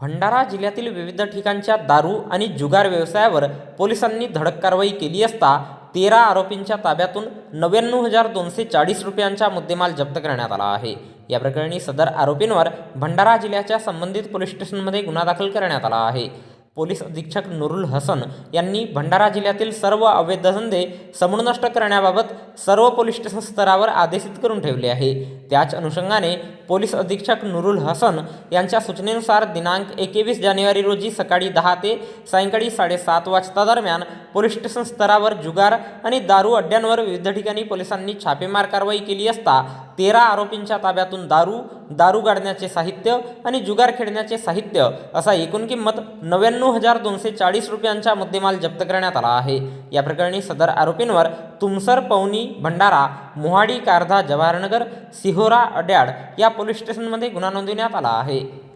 भंडारा जिल्ह्यातील विविध ठिकाणच्या दारू आणि जुगार व्यवसायावर पोलिसांनी धडक कारवाई केली असता तेरा आरोपींच्या ताब्यातून नव्याण्णव हजार दोनशे चाळीस रुपयांचा मुद्देमाल जप्त करण्यात आला आहे. या प्रकरणी सदर आरोपींवर भंडारा जिल्ह्याच्या संबंधित पोलीस स्टेशनमध्ये गुन्हा दाखल करण्यात आला आहे. पोलीस अधीक्षक नुरुल हसन यांनी भंडारा जिल्ह्यातील सर्व अवैध धंदे समूळ नष्ट करण्याबाबत सर्व पोलीस स्टेशन स्तरावर आदेशित करून ठेवले आहे. त्याच अनुषंगाने पोलीस अधीक्षक नुरुल हसन यांच्या सूचनेनुसार दिनांक एकवीस जानेवारी रोजी सकाळी दहा ते सायंकाळी साडेसात वाजता दरम्यान पोलीस स्टेशन स्तरावर जुगार आणि दारू अड्ड्यांवर विविध ठिकाणी पोलिसांनी छापेमार कारवाई केली असता तेरा आरोपींच्या ताब्यातून दारू दारू गाडण्याचे साहित्य आणि जुगार खेळण्याचे साहित्य असा एकूण किंमत नव्याण्णव हजार दोनशे चाळीस रुपयांचा मुद्देमाल जप्त करण्यात आला आहे. या प्रकरणी सदर आरोपींवर तुमसर पवनी भंडारा मोहाडी कारधा जवाहरनगर सिहोरा अड्याड या पोलीस स्टेशनमध्ये गुन्हा नोंदवण्यात आला आहे.